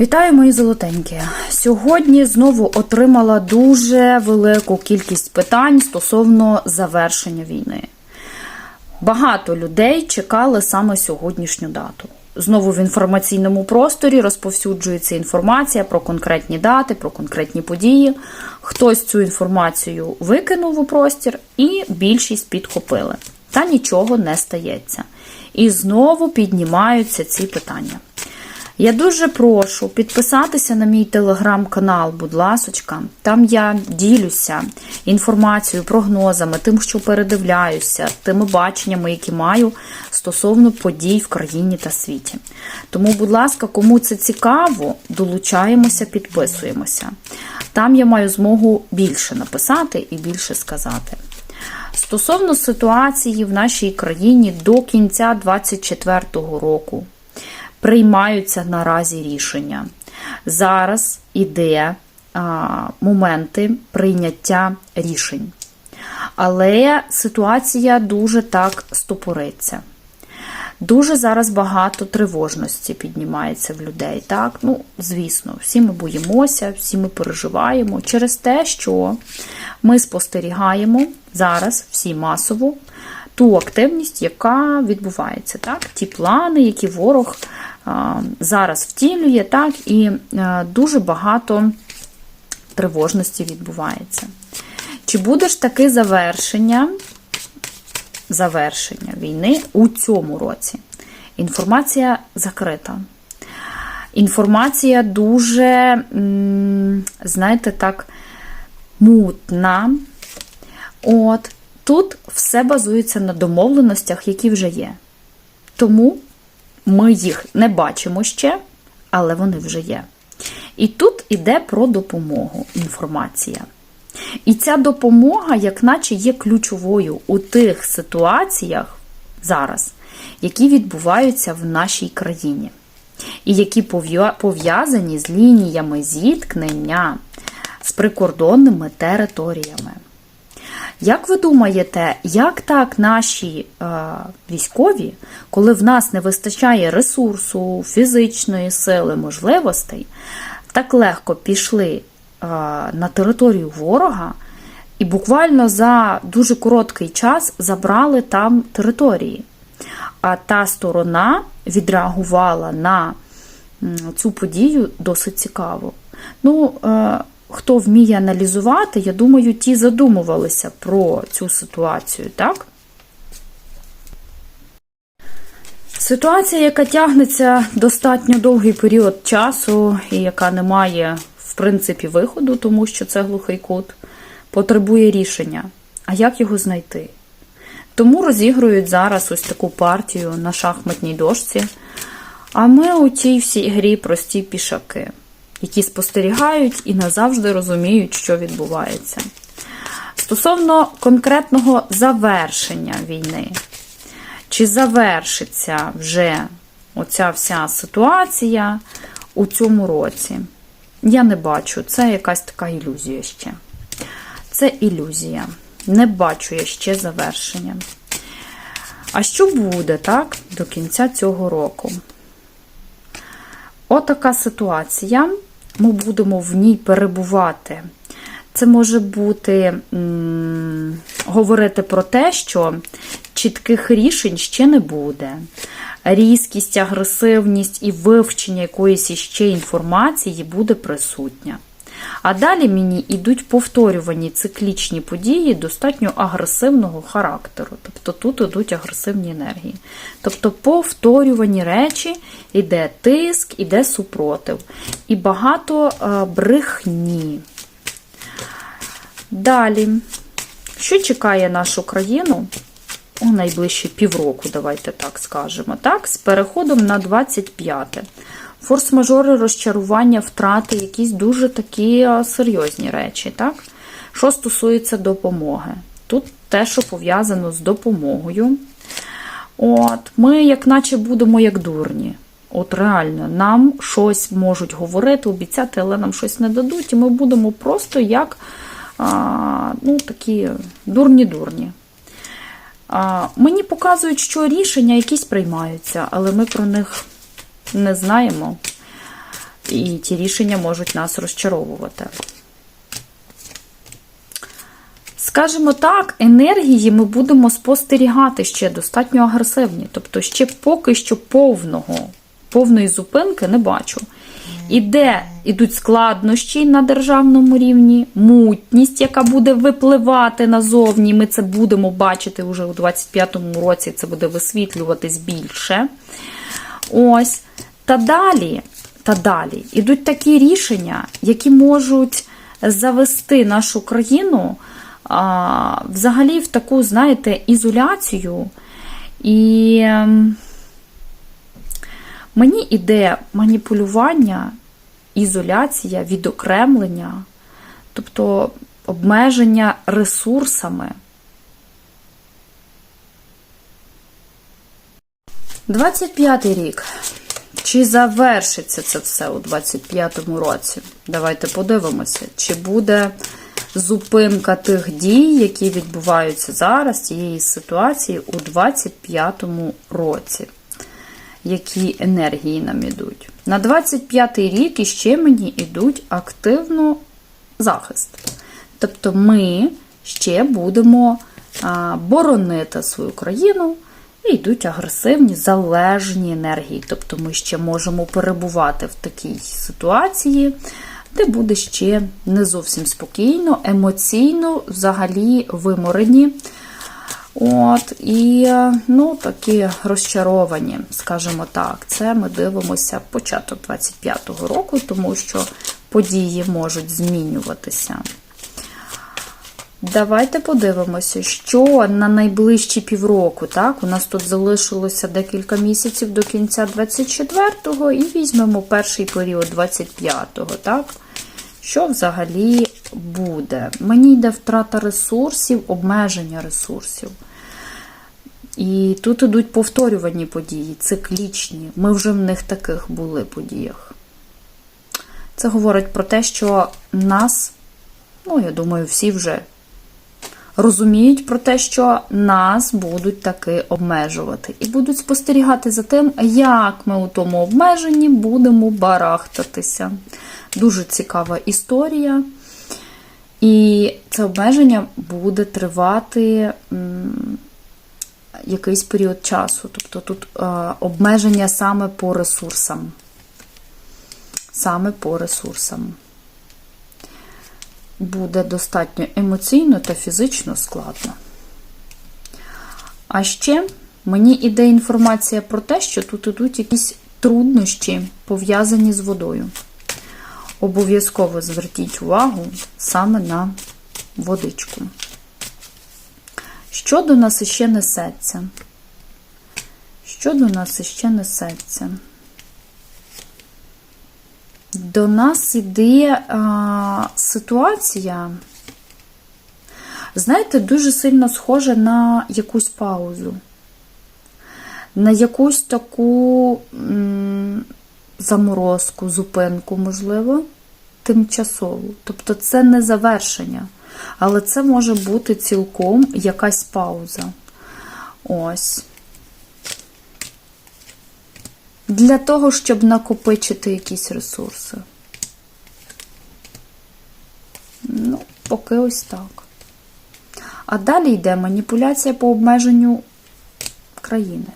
Вітаю, мої золотенькі. Сьогодні знову отримала дуже велику кількість питань стосовно завершення війни. Багато людей чекали саме сьогоднішню дату. Знову в інформаційному просторі розповсюджується інформація про конкретні дати, про конкретні події. Хтось цю інформацію викинув у простір, і більшість підхопили. Та нічого не стається. І знову піднімаються ці питання. Я дуже прошу підписатися на мій телеграм-канал, будь ласочка. Там я ділюся інформацією, прогнозами, тим, що передивляюся, тими баченнями, які маю стосовно подій в країні та світі. Тому, будь ласка, кому це цікаво, долучаємося, підписуємося. Там я маю змогу більше написати і більше сказати. Стосовно ситуації в нашій країні до кінця 2024 року приймаються наразі рішення. Зараз іде моменти прийняття рішень. Але ситуація дуже так стопориться. Дуже зараз багато тривожності піднімається в людей. Так, ну, звісно, всі ми боїмося, всі ми переживаємо через те, що ми спостерігаємо зараз всі масово ту активність, яка відбувається. Так? Ті плани, які ворог а, зараз втілює, так, і а, дуже багато тривожності відбувається. Чи буде ж таке завершення? Завершення війни у цьому році. Інформація закрита. Інформація дуже, знаєте, так, мутна. От, Тут все базується на домовленостях, які вже є. Тому ми їх не бачимо ще, але вони вже є. І тут іде про допомогу інформація. І ця допомога, як наче, є ключовою у тих ситуаціях зараз, які відбуваються в нашій країні, і які пов'язані з лініями зіткнення з прикордонними територіями. Як ви думаєте, як так наші е, військові, коли в нас не вистачає ресурсу, фізичної сили, можливостей, так легко пішли е, на територію ворога і буквально за дуже короткий час забрали там території? А та сторона відреагувала на цю подію досить цікаво. Ну, е, хто вміє аналізувати, я думаю, ті задумувалися про цю ситуацію, так? Ситуація, яка тягнеться достатньо довгий період часу, і яка не має, в принципі, виходу, тому що це глухий кут, потребує рішення. А як його знайти? Тому розігрують зараз ось таку партію на шахматній дошці. А ми у тій всій грі прості пішаки які спостерігають і назавжди розуміють, що відбувається. Стосовно конкретного завершення війни, чи завершиться вже оця вся ситуація у цьому році? Я не бачу, це якась така ілюзія ще. Це ілюзія. Не бачу я ще завершення. А що буде, так, до кінця цього року? Отака ситуація ми будемо в ній перебувати. Це може бути говорити про те, що чітких рішень ще не буде. Різкість, агресивність і вивчення якоїсь іще інформації буде присутня. А далі мені йдуть повторювані циклічні події достатньо агресивного характеру. Тобто тут йдуть агресивні енергії. Тобто повторювані речі, іде тиск, іде супротив. І багато е, брехні. Далі, що чекає нашу країну? У найближчі півроку, давайте так скажемо, так, з переходом на 25 форс-мажори, розчарування, втрати, якісь дуже такі серйозні речі. так? Що стосується допомоги. Тут те, що пов'язано з допомогою. От, Ми, як наче, будемо як дурні. От реально, нам щось можуть говорити, обіцяти, але нам щось не дадуть, і ми будемо просто як а, ну, такі дурні-дурні. Мені показують, що рішення якісь приймаються, але ми про них не знаємо. і ті рішення можуть нас розчаровувати. Скажімо так, енергії ми будемо спостерігати ще достатньо агресивні. Тобто, ще поки що повного, повної зупинки не бачу. Іде, ідуть складнощі на державному рівні, мутність, яка буде випливати назовні. Ми це будемо бачити вже у 25-му році, це буде висвітлюватись більше. Ось. Та далі, та далі ідуть такі рішення, які можуть завести нашу країну а, взагалі в таку, знаєте, ізоляцію. І ем, мені іде маніпулювання, ізоляція, відокремлення, тобто обмеження ресурсами. 25-й рік. Чи завершиться це все у 25-му році? Давайте подивимося, чи буде зупинка тих дій, які відбуваються зараз, цієї ситуації у 25-му році. Які енергії нам ідуть. На 25-й рік іще мені йдуть активно захист. Тобто ми ще будемо боронити свою країну. І йдуть агресивні залежні енергії. Тобто ми ще можемо перебувати в такій ситуації, де буде ще не зовсім спокійно, емоційно, взагалі виморені. От, І ну, такі розчаровані, скажімо так. Це ми дивимося початок 25-го року, тому що події можуть змінюватися. Давайте подивимося, що на найближчі півроку. Так, у нас тут залишилося декілька місяців до кінця 24-го, і візьмемо перший період 25-го. Так? Що взагалі буде? Мені йде втрата ресурсів, обмеження ресурсів. І тут ідуть повторювані події, циклічні. Ми вже в них таких були подіях. Це говорить про те, що нас, ну, я думаю, всі вже розуміють про те, що нас будуть таки обмежувати. І будуть спостерігати за тим, як ми у тому обмеженні будемо барахтатися. Дуже цікава історія. І це обмеження буде тривати якийсь період часу. Тобто тут е, обмеження саме по ресурсам. Саме по ресурсам буде достатньо емоційно та фізично складно. А ще мені іде інформація про те, що тут ідуть якісь труднощі, пов'язані з водою. Обов'язково зверніть увагу саме на водичку. Що до нас іще несеться? Що до нас іще несеться? До нас іде а, ситуація, знаєте, дуже сильно схожа на якусь паузу, на якусь таку м, заморозку, зупинку, можливо, тимчасову. Тобто це не завершення, але це може бути цілком якась пауза. Ось. Для того, щоб накопичити якісь ресурси. Ну, поки ось так. А далі йде маніпуляція по обмеженню країни.